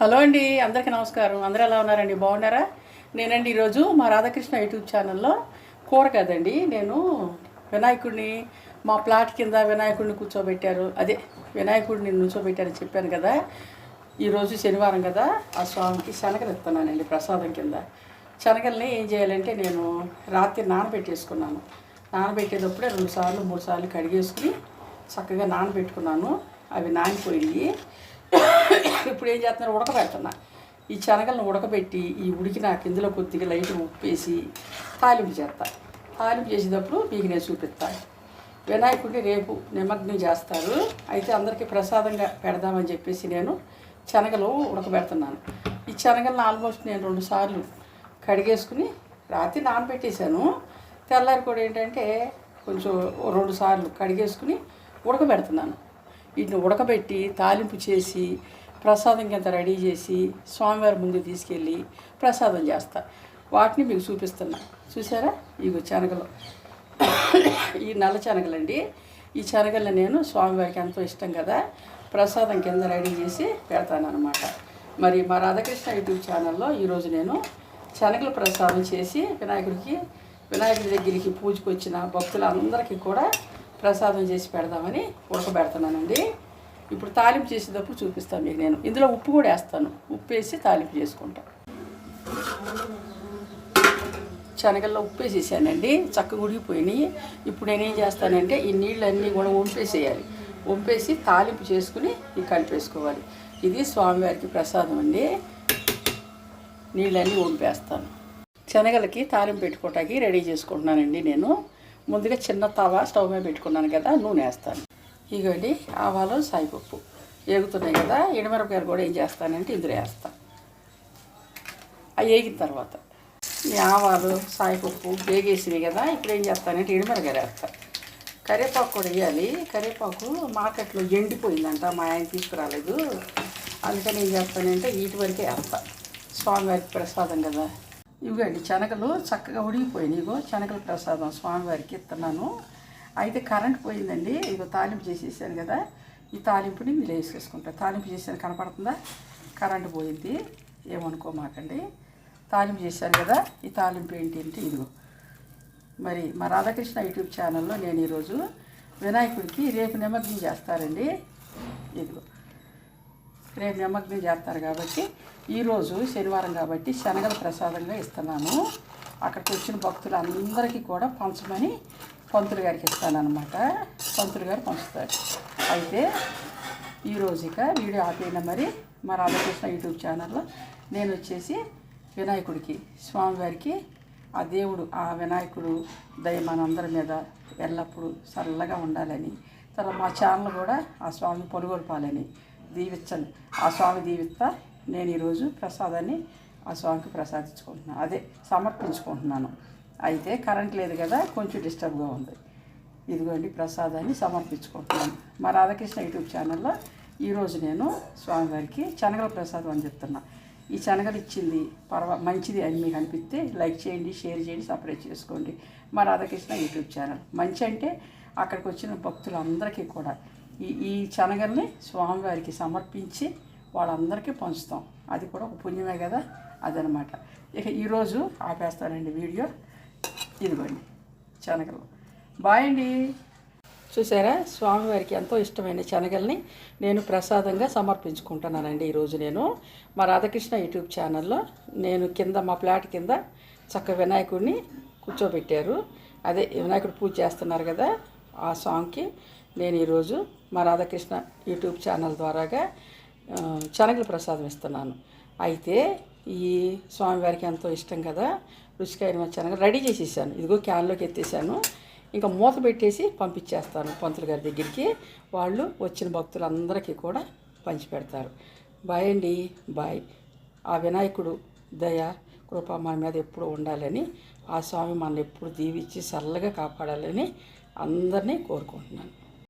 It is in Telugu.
హలో అండి అందరికీ నమస్కారం. అందరూ ఎలా ఉన్నారండి? బాగున్నారా? నేనండి ఈరోజు మా రాధాకృష్ణ యూట్యూబ్ ఛానల్లో కూర కదండి. నేను వినాయకుడిని మా ప్లాట్ కింద వినాయకుడిని కూర్చోబెట్టారు. అదే వినాయకుడిని నుంచోబెట్టారని చెప్పాను కదా. ఈరోజు శనివారం కదా. ఆ స్వామికి శనగలు ఇస్తున్నానండి ప్రసాదం కింద. శనగల్ని ఏం చేయాలంటే నేను రాత్రి నానబెట్టేసుకున్నాను. నానబెట్టేటప్పుడే రెండు సార్లు మూడు సార్లు కడిగేసుకుని చక్కగా నానబెట్టుకున్నాను. అవి నానిపోయి ఇప్పుడు ఏం చేస్తున్నారు? ఉడకబెడుతున్నా. ఈ శనగలను ఉడకబెట్టి ఈ ఉడికినాక ఇందులో కొద్దిగా లైట్ ఉప్పేసి తాలింపు చేస్తా. తాలింపు చేసేటప్పుడు మీకు నేను చూపిస్తాను వినాయకుడిని రేపు నిమగ్నం చేస్తారు. అయితే అందరికీ ప్రసాదంగా పెడదామని చెప్పేసి నేను శనగలు ఉడకబెడుతున్నాను. ఈ శనగలను ఆల్మోస్ట్ నేను రెండు సార్లు కడిగేసుకుని రాత్రి నానబెట్టేశాను. తెల్లారి కూడా ఏంటంటే కొంచెం రెండు సార్లు కడిగేసుకుని ఉడకబెడుతున్నాను. వీటిని ఉడకబెట్టి తాలింపు చేసి ప్రసాదం కింద రెడీ చేసి స్వామివారి ముందు తీసుకెళ్ళి ప్రసాదం చేస్తా. వాటిని మీకు చూపిస్తున్నా. చూసారా? ఇగో శనగలు. ఈ నల్ల శనగలండి. ఈ శనగలు నేను స్వామివారికి ఎంతో ఇష్టం కదా ప్రసాదం కింద రెడీ చేసి పెడతానమాట మరి మా రాధాకృష్ణ యూట్యూబ్ ఛానల్లో ఈరోజు నేను శనగలు ప్రసాదం చేసి వినాయకుడికి వినాయకుడి దగ్గరికి పూజకు వచ్చిన భక్తులందరికీ కూడా ప్రసాదం చేసి పెడదామని ఉడకబెడుతున్నానండి ఇప్పుడు తాలింపు చేసేటప్పుడు చూపిస్తాను మీకు నేను. ఇందులో ఉప్పు కూడా వేస్తాను. ఉప్పు వేసి తాలింపు చేసుకుంటాను శనగల్లో ఉప్పు వేసేసానండి. చక్కగా ఉడికిపోయినాయి. ఇప్పుడు నేనేం చేస్తానంటే ఈ నీళ్ళన్నీ కూడా వంపేసేయాలి. వంపేసి తాలింపు చేసుకుని ఇది కలిపేసుకోవాలి. ఇది స్వామివారికి ప్రసాదం అండి. నీళ్ళన్నీ వంపేస్తాను. శనగలకి తాలింపు పెట్టుకోవటానికి రెడీ చేసుకుంటున్నానండి నేను. ముందుగా చిన్న తవా స్టవ్ మీద పెట్టుకున్నాను కదా నూనె వేస్తాను. ఇగోండి ఆవాలు సాయిపప్పు ఏగుతున్నాయి కదా ఎండుమిరపకాయలు కూడా ఏం చేస్తానంటే ఇందులో వేస్తాను అవి వేగిన తర్వాత ఈ ఆవాలు సాయిపప్పు వేగేసినాయి కదా ఇప్పుడు ఏం చేస్తానంటే ఎండుమిరపకాయలు వేస్తాను కరివేపాకు కూడా వేయాలి. కరివేపాకు మార్కెట్లో ఎండిపోయిందంట మా ఆయన తీసుకురాలేదు. అందుకని ఏం చేస్తానంటే వీటి వరకే వేస్తాను స్వామివారికి ప్రసాదం కదా. ఇవ్వండి. శనగలు చక్కగా ఉడిగిపోయినాయి ఇగో శనగల ప్రసాదం స్వామివారికి ఇస్తున్నాను. అయితే కరెంట్ పోయిందండి. ఇగో తాలింపు చేసేసాను కదా. ఈ తాలింపుని మీరు వేసేసుకుంటారు తాలింపు చేసాను కనపడుతుందా? కరెంట్ పోయింది. ఏమనుకోమాకండి. తాలింపు చేశాను కదా. ఈ తాలింపు ఏంటి అంటే ఇదిగో. మరి మా రాధాకృష్ణ యూట్యూబ్ ఛానల్లో నేను ఈరోజు వినాయకుడికి రేపు నిమగ్నం చేస్తారండి. ఇదిగో. రేపు నిమగ్నం చేస్తారు కాబట్టి ఈరోజు శనివారం కాబట్టి శనగల ప్రసాదంగా ఇస్తున్నాను. అక్కడికి వచ్చిన భక్తులు అందరికీ కూడా పంచమని పంతులు గారికి ఇస్తానమాట పంతులు గారు పంచుతారు. అయితే ఈరోజు ఇక వీడియో ఆపైన మరి. మా రాధాకృష్ణ యూట్యూబ్ ఛానల్లో నేను వచ్చేసి వినాయకుడికి స్వామివారికి ఆ దేవుడు ఆ వినాయకుడు దయ మనందరి మీద ఎల్లప్పుడూ చల్లగా ఉండాలని తర్వాత మా ఛానల్ కూడా ఆ స్వామి పొలుగొల్పాలని దీవించండి ఆ స్వామి దీవిస్తా నేను ఈరోజు ప్రసాదాన్ని ఆ స్వామికి ప్రసాదించుకుంటున్నాను అదే సమర్పించుకుంటున్నాను. అయితే కరెంట్ లేదు కదా కొంచెం డిస్టర్బ్గా ఉంది. ఇదిగోండి ప్రసాదాన్ని సమర్పించుకుంటున్నాను. మా రాధాకృష్ణ యూట్యూబ్ ఛానల్లో ఈరోజు నేను స్వామివారికి శనగల ప్రసాదం అని చెప్తున్నా. ఈ శనగలు ఇచ్చింది పర్వ మంచిది అని మీకు అనిపిస్తే లైక్ చేయండి షేర్ చేయండి సపరేట్ చేసుకోండి. మా రాధాకృష్ణ యూట్యూబ్ ఛానల్. మంచి అంటే అక్కడికి వచ్చిన భక్తులందరికీ కూడా ఈ ఈ శనగల్ని స్వామివారికి సమర్పించి వాళ్ళందరికీ పంచుతాం. అది కూడా ఒక పుణ్యమే కదా? అదనమాట. ఇక ఈరోజు ఆపేస్తానండి వీడియో. ఇదిగోండి శనగలు. బాయ్ అండి. చూసారా? స్వామివారికి ఎంతో ఇష్టమైన శనగల్ని నేను ప్రసాదంగా సమర్పించుకుంటున్నానండి ఈరోజు నేను. మా రాధాకృష్ణ యూట్యూబ్ ఛానల్లో నేను కింద మా ఫ్లాట్ కింద చక్క వినాయకుడిని కూర్చోబెట్టారు. అదే వినాయకుడు పూజ చేస్తున్నారు కదా ఆ సాంగ్కి నేను ఈరోజు మా రాధాకృష్ణ యూట్యూబ్ ఛానల్ ద్వారాగా శనగల ప్రసాదం ఇస్తున్నాను. అయితే ఈ స్వామివారికి ఎంతో ఇష్టం కదా రుచికైన శనగలు రెడీ చేసేసాను. ఇదిగో క్యాన్లోకి ఎత్తేసాను. ఇంకా మూత పెట్టేసి పంపించేస్తాను పంతులు గారి దగ్గరికి. వాళ్ళు వచ్చిన భక్తులందరికీ కూడా పంచిపెడతారు. బాయ్ అండి బాయ్. ఆ వినాయకుడు దయ కృప మన మీద ఎప్పుడు ఉండాలని ఆ స్వామి మనల్ని ఎప్పుడు దీవించి చల్లగా కాపాడాలని అందరినీ కోరుకుంటున్నాను.